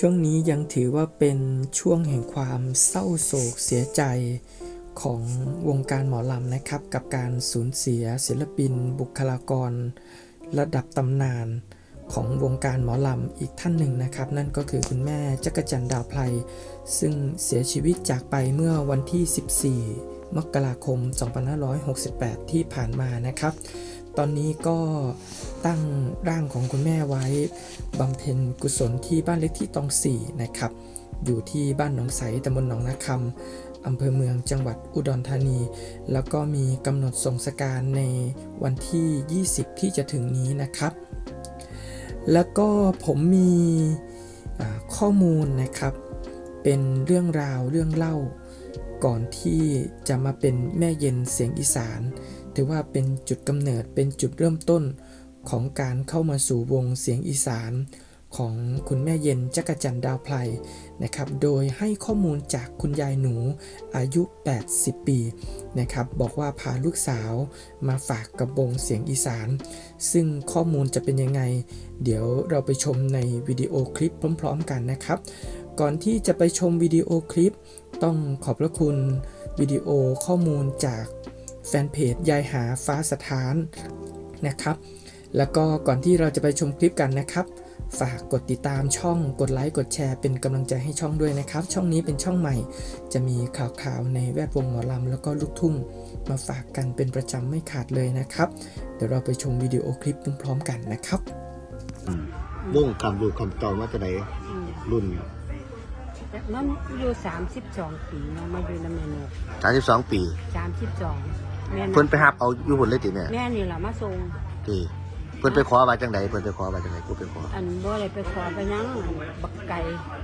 ช่วงนี้ยังถือว่าเป็นช่วงแห่งความเศร้าโศกเสียใจของวงการหมอลำนะครับ กับการสูญเสียศิลปิน บุคลากร ระดับตำนานของวงการหมอลำอีกท่านหนึ่งนะครับ นั่นก็คือคุณแม่จักรจันดาวไพรซึ่งเสียชีวิตจากไปเมื่อวันที่ 14 มกราคม 2568 ที่ผ่านมานะครับ ตอนนี้ก็ตั้งร่างของคุณแม่ไว้บำเพ็ญกุศลที่บ้านเล็กที่ตองสี่นะครับ อยู่ที่บ้านหนองใสตำบลหนองนาคำอำเภอเมืองจังหวัดอุดรธานี แล้วก็มีกำหนดส่งสการในวันที่ 20 ที่จะถึงนี้นะครับ แล้วก็ผมมีข้อมูลนะครับ เป็นเรื่องราวเรื่องเล่าก่อนที่จะมาเป็นแม่เย็นเสียงอีสาน ถือว่าเป็นจุดกำเนิดเป็นจุดเริ่มต้นของการเข้ามาสู่วงเสียงอีสานของคุณแม่เย็นจักรจันดาวไพรนะครับ โดยให้ข้อมูลจากคุณยายหนูอายุ 80 ปีนะครับ บอกว่าพาลูกสาวมาฝากกับวงเสียงอีสาน ซึ่งข้อมูลจะเป็นยังไง เดี๋ยวเราไปชมในวิดีโอคลิปพร้อมๆกันนะครับ ก่อนที่จะไปชมวิดีโอคลิป ต้องขอบพระคุณวิดีโอข้อมูลจาก แฟนเพจยายหาฟ้าสถานนะครับ แล้วก็ก่อนที่เราจะไปชมคลิปกันนะครับ ฝากกดติดตามช่องกดไลค์กดแชร์เป็นกำลังใจให้ช่องด้วยนะครับ ช่องนี้เป็นช่องใหม่ จะมีข่าวๆในแวดวงหมอลำแล้วก็ลูกทุ่ง มาฝากกันเป็นประจำไม่ขาดเลยนะครับ เดี๋ยวเราไปชมวิดีโอคลิปพร้อมๆกันนะครับวงคำรูปคำเก่ามาจากไหนอืมรุ่นแต่มันอยู่สามสิบสองปีเนาะมาอยู่น้ำแม่นก32ปีสามสิบสอง แม่เพิ่นไปหับเอาอยู่หุ่นเลยติแม่แม่นี่แหละมาส่งที่เพิ่นไปขอมาจังไดเพิ่นไปขอมาจังไดกูไปขออันบ่อะไรไปขอไปหยังอันบักไก่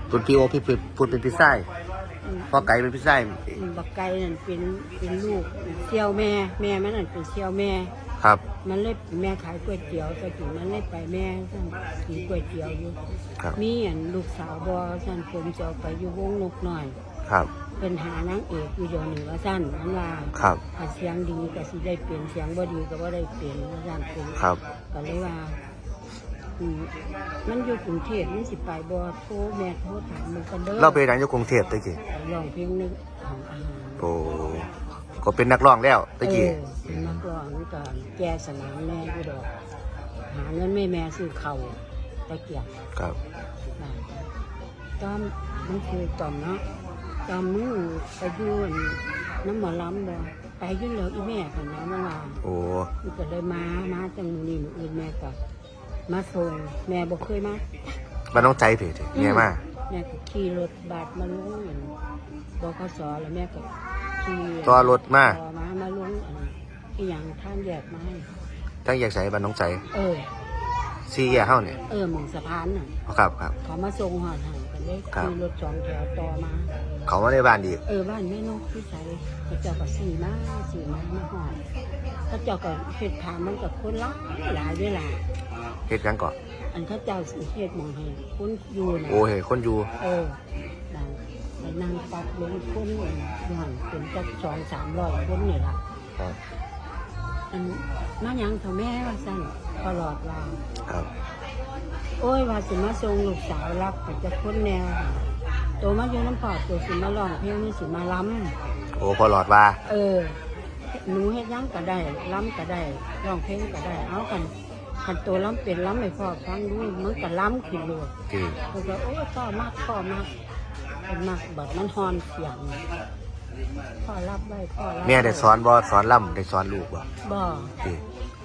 เพิ่นพี่โอพี่เพิ่นพูดเป็นพี่ไส้อืมพ่อไก่เป็นพี่ไส้อืมบักไก่นั่นเป็นเป็นลูกเสี่ยวแม่ แม่มันนั่นเป็นเสี่ยวแม่ ครับ มันเลยแม่ขายก๋วยเตี๋ยวแต่ถึงมันเลยไปแม่ท่านกินก๋วยเตี๋ยวอยู่ครับ มีอันลูกสาวบอท่านผมจะเอาไปอยู่วงนกหน่อย ครับ เป็นหานางเอกอยู่เดี๋ยวนี้ว่าท่านมันว่าครับถ้าเสียงดีก็สิได้เปลี่ยนเสียงบ่ดีก็บ่ได้เปลี่ยนว่าท่านผมครับก็เลยว่าอืมมันอยู่กรุงเทพมันสิไปบ่โทรแม่โทรถามมันก็เด้อเราไปดังอยู่กรุงเทพตะกี้ไปร้องเพลงในของอาหาร โอ้ก็เป็นนักร้องแล้วตะกี้เออเป็นนักร้องก็แก้สนามแม่อยู่ดอก หาเงินแม่แม่ซื้อเข่าวตะเกียบครับนะตอนมันคือตอนเนาะ ตอนมึงไปอยู่อั่นน้ำหมอลำบ่ไปอยุ่นแล้วอีแม่กันนะเมื่อวานโอ้มันก็เลยมามาจังมือนี้มืออื่นแม่ก็มาส่งแม่บอกเคยมาบ้านน้องใจเถิดแม่มาแม่ก็ขี่รถบาดมาลงอันบกสแล้วแม่ก็ขี่ต่อรถมาต่อมามาลงอันอีหยังท่านแยกมาให้ทั้งแยกใส่บ้านน้องใจ เออซี่แยกเฮาเนี่ยเออหมองสะพานน่ะครับครับเขามาส่งหอดหัน กันเลยครับขี่รถสองแถวต่อมา เขามาในบ้านอีกเออบ้านแม่นกพี่ใสเขาเจ้าก็สี่มาสี่มามาหอดเขาเจ้าก็เห็ดถามมันกับคนละหลายเวลาเฮ็ดหยังก่อนอันเขาเจ้าสิเฮ็ดหมองให้คนอยู่นะโอ้เห็นคนอยู่เออนั่นไปนั่งปักลงคนอยู่หันเป็นจักสองสามร้อยคนนี่ล่ะครับอันมาหยังเถอะแม่ว่าสั่นตลอดว่า ครับ โอ้ยว่าสิมาส่งลูกสาวรับไปจะคนแนวโตมาอยู่น้ำปอดตัวสิมาร้องเพลงนี่สิมาล้โอ้พอหลอดว่าำเออหนูเฮ็ดหยังก็ได้ล้ำก็ได้ร้องเพลงก็ได้เอากันคันตัวล้ำเป็นล้ำไม่พอฟังดูมันก็ล้ำขึ้นเลยที่เขาก็โอ้ยพ่อมากพ่อมากเป็นมากบัดมันฮอนเสียงพ่อรับไว้พ่อรับแม่ได้สอนบ่สอนล่ำได้สอนลูกบ่บ่ที่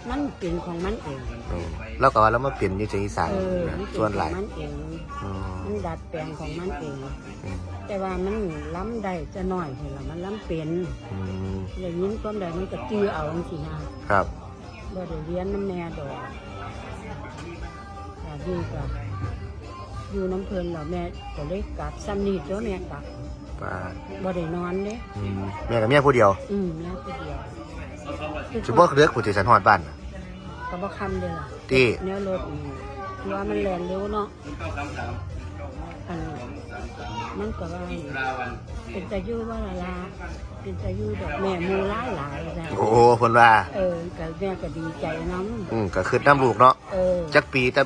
มันเป็นของมันเองโอ้แล้วก็ว่าแล้วมาเปลี่ยนอยู่เสียงอีสานเออนะมันเป็นส่วนขหอลางยมันเองอืมมันดัดแปลงของมันเอง อืมแต่ว่ามันล้ำได้จะหน่อยเห็นละมันล้ำเป็นอืมอย่างนี้ความใดมันก็จื้อเอาจังสินะครับ บ่ได้เรียนน้ำแม่ดอกแต่ดีก็อยู่น้ำเพลินแล้วแม่ก็เลยกลับซ้ำนี่ตัวแม่กลับป้าบ่ได้นอนเด้อืมแม่กับแม่ผู้เดียวอืมแม่ผู้เดียวสิบ่เลือกผู้ที่สันฮอดบ้านน่ะ ก็บ่คำเด้อล่ะที่แนวรถนี่คือว่ามันแล่นเร็วเนาะอันมันก็ว่าเป็นตายู่ว่าละลาเป็นตายู่ดอกแม่หมูหลายหลายๆนะโอ้เพิ่นว่า เออก็แม่ก็ดีใจน้อืมก็คือน้ำลูกเนาะำเออจักปีแต่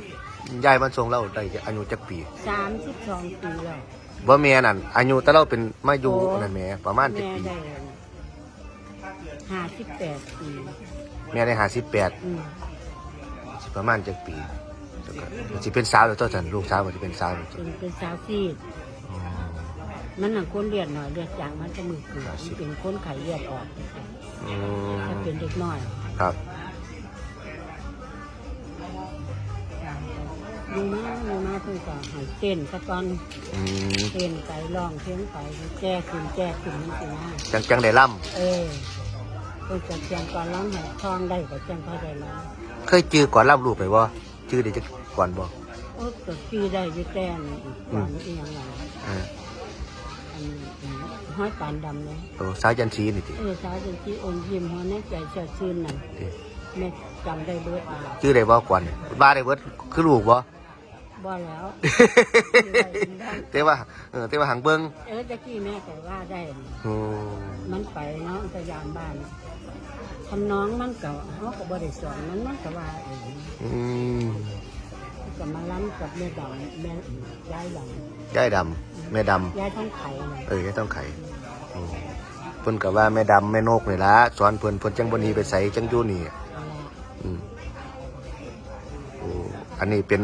ยายมันทรงเราได้อายุจักปีสามสิบสองปีแล้วบ่แม่นั่นอายุแต่เราเป็นมาอยู่นั่นแหม่ประมาณจักแม่ปีได้ห้าสิบแปดปีแม่ได้58อืมสิป ระมาณจักปีแล้วก็สิเป็นสาวแล้วตัวฉันลูกสาวมันสิเป็นสาวแล้วตัวเป็นเป็นสาวซีด อ๋อ มันหนังคนเลือดหน่อยเลือดจางมันจะมือเกลือสาวซีมันดเป็นคนไข้เลือดออกอืมถ้าเป็นเด็กน้อยครับดูนะดูนะเพิ่งก็ใหายเต้นสักตอนอืมเต้นไปร้องเพลงไปแก้ขึ้นแก้ขึ้นนี่สินะจังจังได้ล่ำเออเพิ่งจะเตรียมก่อนร้องใหายทองได้ก็จังเขาได้ร้อง เคยจื้อก่อนล่ำลูกไปบ่จื้อได้จักก่อนบ่โอ้ก็คือได้อยึดแต้นก่อนอีกอย่างไรเอออันอันห้อยปานดำเลยโตสาวจันทรีนี่ติเออสาวจังที่อมยิ้มหัวแน่ใจเชื่อชื่นนั่นติแม่จำได้เบิดอยู่จื้อได้บ่ก่อนบ้าได้เบิดคือลูกบ่ บ่แล้ว แต่ว่าเออแต่ว่าหังเบิ่งเออตะกี้แม่ก็ว่าได้ โอ้มันไปเนาะพยายามบ้าน ทำน้องมันก็เขาก็บ่ได้สอนมันมันก็ว่าเองอืมก็มาล้ำกับแม่ดำแม่ยายดยายดำแม่ดำำยายท้องไข่เลยเออยายต้องไขอืมเพิ่นก็ว่าแม่ดำแม่นกนี่ล่ะสอนเพิ่นเพิ่นจังบ่หนีไปไสจังอยู่นี่เอาล่ะอืมโอ้อันนี้เป็น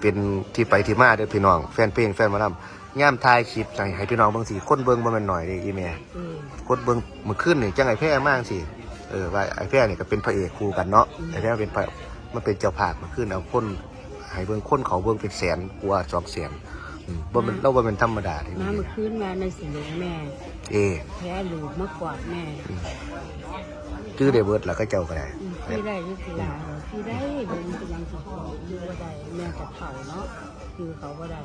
เป็นที่ไปที่มาเด้อพี่น้อง แฟนเพลงแฟนหมาลำย่ามทายคลิปใส่ให้พี่น้องเบิ่งสิคนเบิ่งบ่แม่นหน่อยเด้อีแม่เออคนเบิ่งมื้อคืนนี่จังไอ้แพ้มากสิเออว่าไอ้แพ้นี่ก็เป็นพระเอกคู่กันเนาะไอ้แพ้เป็นพระมันเป็นเจ้าภาพมื้อคืนเอาคนให้เบิ่งคนเขาเบิ่งเป็นแสนกว่า2แสนอืมบ่แม่นเราบ่แม่นธรรมดาเด้มาเมื่อคืนมาในสิงห์แม่ เอ แพ้ลูกมากกว่าแม่ชื่อได้เบิดแล้วก็เจ้าก็ได้ อืม พี่ได้ยุติลาพี่ได้เดินไปยังสองดูว่าได้แม่กับเขาเนาะคือเขาก็ได้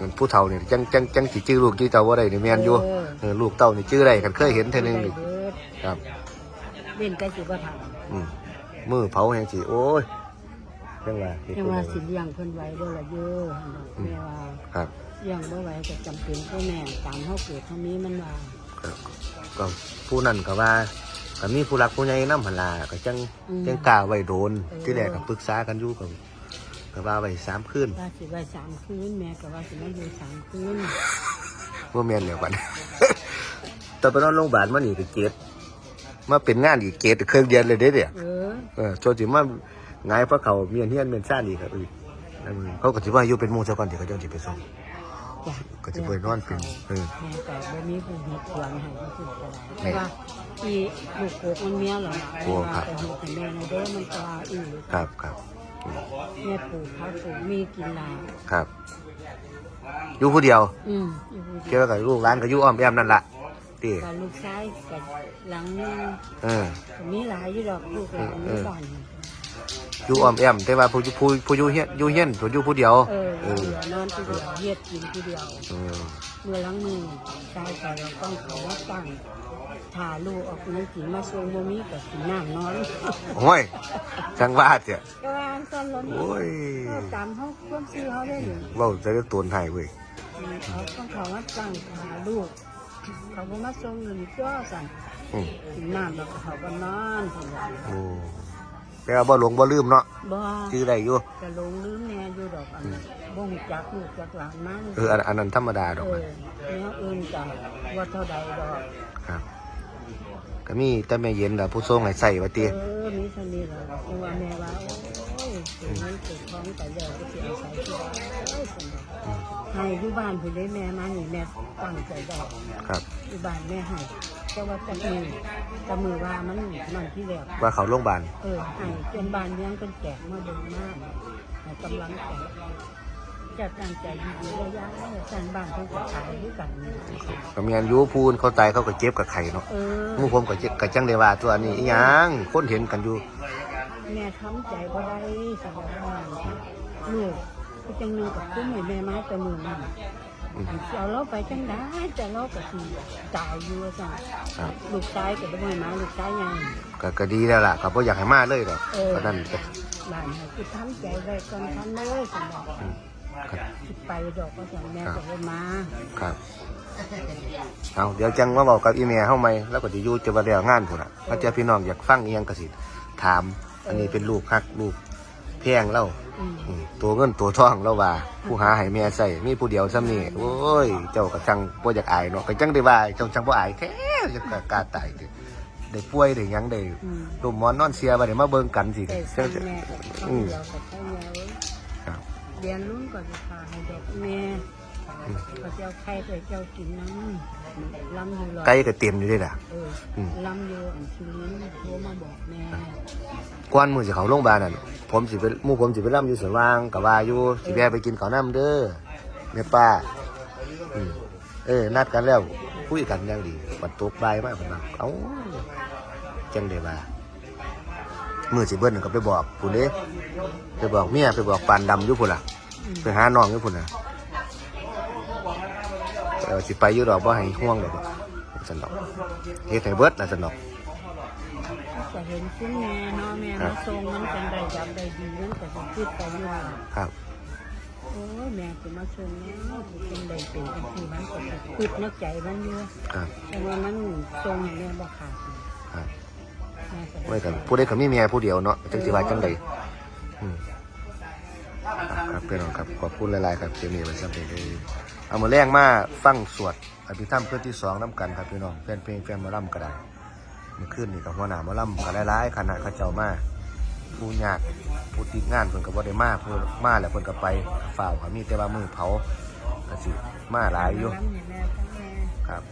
มันผู้เฒ่านี่จังจังจังสิชื่อลูกชื่อเต้าบ่ได้นี่แม่นอยู่เออเออลูกเต้านี่ชื่อได้กันเคยเห็นเท่านึงได้นี่เบิดครับเล่นใกล้สิบ่ทอืมมือเผาแห่งสิโอ้ยจังว่าเฮ็ดำยังจั่งว่าใดสิเลี้ยงเพิ่นไว้ด้วยละเยอะแม่ว่าครับเลี้ยงบ่ไหวก็จำเป็นพ่อแม่ตามเฮาเกิดเท่านี้มันว่าครับก็ผู้นั้นก็ว่า ก็มีผู้รักผู้ใหญ่นำหั่นล่ะก็จังอืม จังกล้าไว้โดนเออที่แรกก็ปรึกษากันอยู่ก็ก็ว่าไว้สามคืนว่าสิไว้สามคืน แม่ก็ว่าสิมาอยู่สามคืนบ่แม่นแล้วบัดตอนไปนอนโรงพยาบาลมานี่ก็เกตมาเป็นงานอีกเกตเครื่องเดียนเลยเด้เนี่ย เออเออโจสิมาหงายพระเขาเมียนเฮียนเมียนซ่านอีกครับอีกนั่นเขาก็สิว่าอยู่เป็นหมู่เจ้าก่อนที่เขาเจ้าสิไปส่ง จ้ะก็สิไปนอนเป็นเออแม่ก็บ่มีผู้เฮ็ดสวนให้ก็คือก็แม่ได้เพราะว่าอีลูกโกกมันเมียเหรอโอ้ครับแต่เฮ็ดให้แม่นะเด้อมันก็ว่าอีครับครับอืมแม่ปลูกเขาปลูกมีกินหลายครับอยู่ผู้เดียว อืมอยู่ผู้เดีเกี่ยยววกับลูกร้านก็อยู่อ้อมแอมนั่นล่ะที่กับลูกชายกับหลังนึงเออก็มีหลายอยู่ดอกลูกหลานเอมีอบ้าน อยู่อ้อมแอมแต่ว่าผู้อยู่ผู้ผู้อยู่เฮียนอยู่เฮียนผู้อยู่ผู้เดียว เออเออเหลือนอนผู้เดียวเฮ็ดกินผู้เดียวเออเมื่อหลังมือชายแต่เราต้องเขาว่าตั้งถ่าลูกออกน้ำกินมาส่งบ่มีก็กินน้ำนอนโอ้ยจังว่าเจ้ะก็วางตอนล้นโอ้ยก็ตามเขาความซื้อเขาได้หนึ่งเว้าจะได้ตนให้เว้ยเขาต้องเขาว่าตั้งถ่าลูกเขาบ่มาส่งเงินจ้อสั่นอืมกินน้ำแล้วก็เขาก็นอนเพิ่นว่า โอ้ แต่ว่าบ่หลงบ่ลืมเนาะบ่ชื่อได้อยู่จะลงลืมแน่อยู่ดอกอันนั้นบ่งจักลูกจักหลานมันเอออันอันนั้นธรรมดาดอกเอมันอแนวอื่นก็ว่าเท่าใดดอกครับก็มีแต่แม่เย็นล่ะผู้ทรงให้ใส่ว่าเอติอมีเท่านี้ล่ะเพราะว่าแม่ว่าโอ้ ยถึงนั้นถึงท้องแต่แล้วก็สิอาศัยที่บ้านโอ้ยสนุกให้อยู่บ้านเพิ่นได้แม่มานี่แม่ตั้งใจดอกครับ อยู่บ้านแม่ให้แต่ว่าจักมือจักมือว่ามันนั่นที่แล้วว่าเขาโรงพยาบาลเออให้จนบ้านเลี้ยงเป็นแจกมาเดินมากให้กำลังใจจะตั้งใจดีๆระยะสร้างบ้านเพิ่นก็ขายด้วยกันนี่ก็มีอันอยู่พูนเขาตายเขาก็เจ็บกับไข่เนาะเออ หมู่ผมก็เจ็บก็จังได้ว่าตัวนี้อีหยังคนเห็นกันอยู่ แม่ทำใจบ่ได้สำหรับว่าลูกคือจังหนึงกับคุ้มให้แม่มาแต่มือนั่นอืมอันสิเอาเราไปจังได้แต่เราก็สิตายอยู่สั่นครับลูกชายก็บ่ให้มาลูกชายยังก็ก็ดีแล้วล่ะก็บ่อยากให้มาเลยดอกเออก็นั่นก็บ้านให้คือทำใจไว้ก่อนทำเลยสำหรับครับสิไปดอกก็สั่นแม่ก็บ่มาครับเอาเดี๋ยวจังมาบอกกับอีเมลเฮาใหม่แล้วก็สิอยู่จะว่าแล้วงานพุ่นน่ะถ้าเจ้าพี่น้องอยากฟังอีหยังก็สิถาม อันนี้เป็นลูกฮักลูกแพงเล่าอืมอืมตัวเงินตัวทองแล้วว่า ผู้หาให้แม่ใส่มีผู้เดียวซ้ำนี่โอ้ย เจ้าก็จังบ่อยากอายเนาะก็จังได้ว่าเจ้าจังบ่อายแท้จะกล้าตายติได้ป่วยได้หยังได้อืมลมหมอนนอนเสียบ่ได้มาเบิ่งกันสิแต่จังซ้ำแม่ก็อืมเดียวกับข้าวเหนียวครับเรียนรุ่นก่อนจะพาให้เด็กแม่ ก็จะเอาไข่ไปเจ้ากินน้ำลำอยู่หรอกไก่ก็เต็มอยู่เด้ล่ะ เอออม ลำอยู่อันสุรินทร์โทรมาบอกแม่ก่อนมื้อสิเข้าโรงพยาบาลนั่นผมสิไปหมู่ผมสิไปร่ำอยู่สวนว่างก็ว่าอยู่สิแวะไปกินข้าวน้ำเด้อแม่ป้าอืมเออ นัดกันแล้วคุยกันอย่างดีปัดตกบ่ายมาเพิ่นว่าเอ้าจังได้ว่ามื้อสิเบิ่นก็ไปบอกผู้เด้ไปบอกเมียไปบอกปานดำอยู่พุ่นล่ะอืมไปหาน้องอยู่พุ่นน่ะ เออสิไปอยู่ดอกบ่ให้ห่วงดอกสนอกเฮ็ดให้เบิดน่ะสนอกจะเห็นซึ่งแม่เนาะแม่มาทรงมันจังได้ยับได้ดีมันก็จะคิดไปอยู่ว่าครับโอ้ยแม่จะมาทรงแล้วจังได้เป็นจังซี่มันก็จะคิดในใจมันอยู่ครับแต่ว่ามันทรงให้แม่บ่ขาดครับแม่ก็ไว้กันผู้ใดก็มีเมียผู้เดียวเนาะจังสิว่าจังไดอืม ครับพี่น้องครับขอบคุณหลายๆครับเจมี่มันสำเร็จได้เอามาแรงมาฟังสวดอภิธรรมเพื่อที่สองน้ำกันครับพี่น้องแฟนเพลงแฟนมาล่ำก็ได้มื่อคืนนี่กับหัวหน้ามาล่ำก็หลายๆคณะเขาเจ้ามาผู้ยากผู้ติดงานเพิ่นก็บ่ได้มาเพิ่นมาแล้วเพิ่นก็ไปฝ่าวก็มีแต่ว่ามือเผาก็สิมาหลายอยู่ครับ